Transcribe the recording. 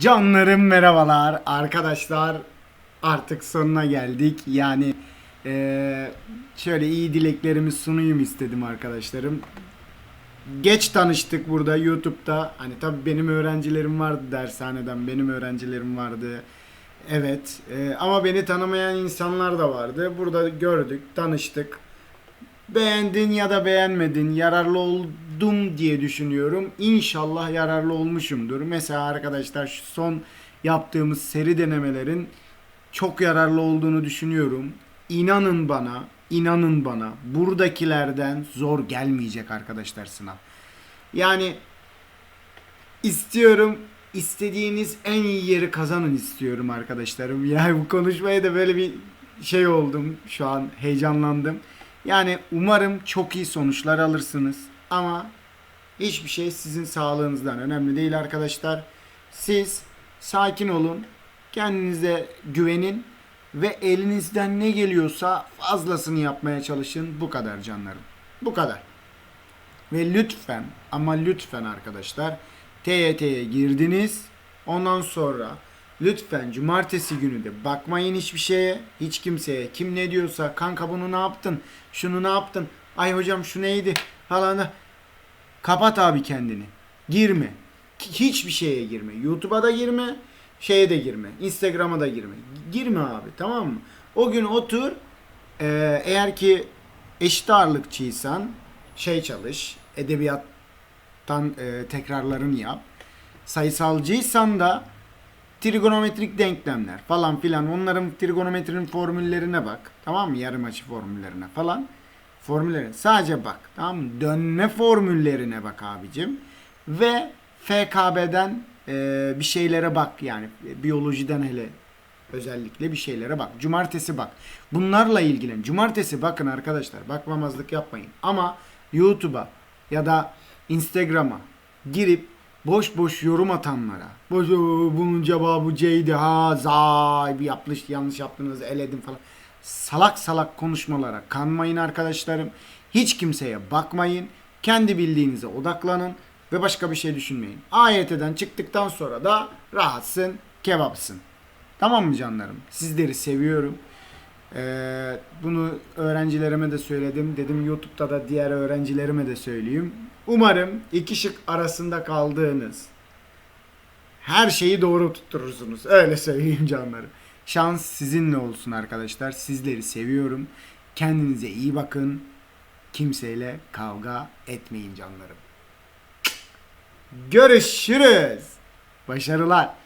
Canlarım merhabalar. Arkadaşlar artık sonuna geldik. Yani eee, şöyle iyi dileklerimi sunayım istedim arkadaşlarım. Geç tanıştık burada YouTube'da. Hani tabi benim öğrencilerim vardı dershaneden benim öğrencilerim vardı. Evet eee, ama beni tanımayan insanlar da vardı. Burada gördük tanıştık. Beğendin ya da beğenmedin yararlı oldum diye düşünüyorum. İnşallah yararlı olmuşumdur. Mesela arkadaşlar şu son yaptığımız seri denemelerin çok yararlı olduğunu düşünüyorum. İnanın bana, inanın bana buradakilerden zor gelmeyecek arkadaşlar sınav. Yani istiyorum istediğiniz en iyi yeri kazanın istiyorum arkadaşlarım. Yani bu konuşmaya da böyle bir şey oldum şu an heyecanlandım. Yani umarım çok iyi sonuçlar alırsınız ama hiçbir şey sizin sağlığınızdan önemli değil arkadaşlar. Siz sakin olun, kendinize güvenin ve elinizden ne geliyorsa fazlasını yapmaya çalışın. Bu kadar canlarım. Bu kadar. Ve lütfen ama lütfen arkadaşlar TYT'ye girdiniz. Ondan sonra lütfen cumartesi günü de bakmayın hiçbir şeye. Hiç kimseye. Kim ne diyorsa kanka bunu ne yaptın? Şunu ne yaptın? Ay hocam şu neydi? Falan. Kapat abi kendini. Girme. Hiçbir şeye girme. YouTube'a da girme. Şeye de girme. Instagram'a da girme. Girme abi tamam mı? O gün otur. Ee, eğer ki eşit ağırlıkçıysan şey çalış. Edebiyattan e, tekrarlarını yap. Sayısalcıysan da trigonometrik denklemler falan filan onların trigonometrinin formüllerine bak. Tamam mı? Yarım açı formüllerine falan. Formüllerine sadece bak. Tamam mı? Dönme formüllerine bak abicim. Ve FKB'den e, bir şeylere bak yani biyolojiden hele özellikle bir şeylere bak. Cumartesi bak. Bunlarla ilgilen. Cumartesi bakın arkadaşlar. Bakmamazlık yapmayın. Ama YouTube'a ya da Instagram'a girip boş boş yorum atanlara boş "Oo, bunun cevabı C'ydi ha zay bir yapmış yanlış yaptınız eledim falan salak salak konuşmalara kanmayın arkadaşlarım hiç kimseye bakmayın kendi bildiğinize odaklanın ve başka bir şey düşünmeyin AYT'den çıktıktan sonra da rahatsın kebapsın tamam mı canlarım sizleri seviyorum ee, bunu öğrencilerime de söyledim. Dedim YouTube'da da diğer öğrencilerime de söyleyeyim. Umarım iki şık arasında kaldığınız her şeyi doğru tutturursunuz. Öyle söyleyeyim canlarım. Şans sizinle olsun arkadaşlar. Sizleri seviyorum. Kendinize iyi bakın. Kimseyle kavga etmeyin canlarım. Görüşürüz. Başarılar.